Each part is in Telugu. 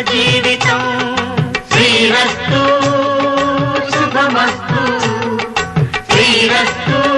జీవితం. శ్రీరస్తు శుభమస్తు. శ్రీరస్తు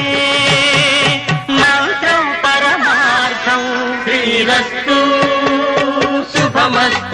محمد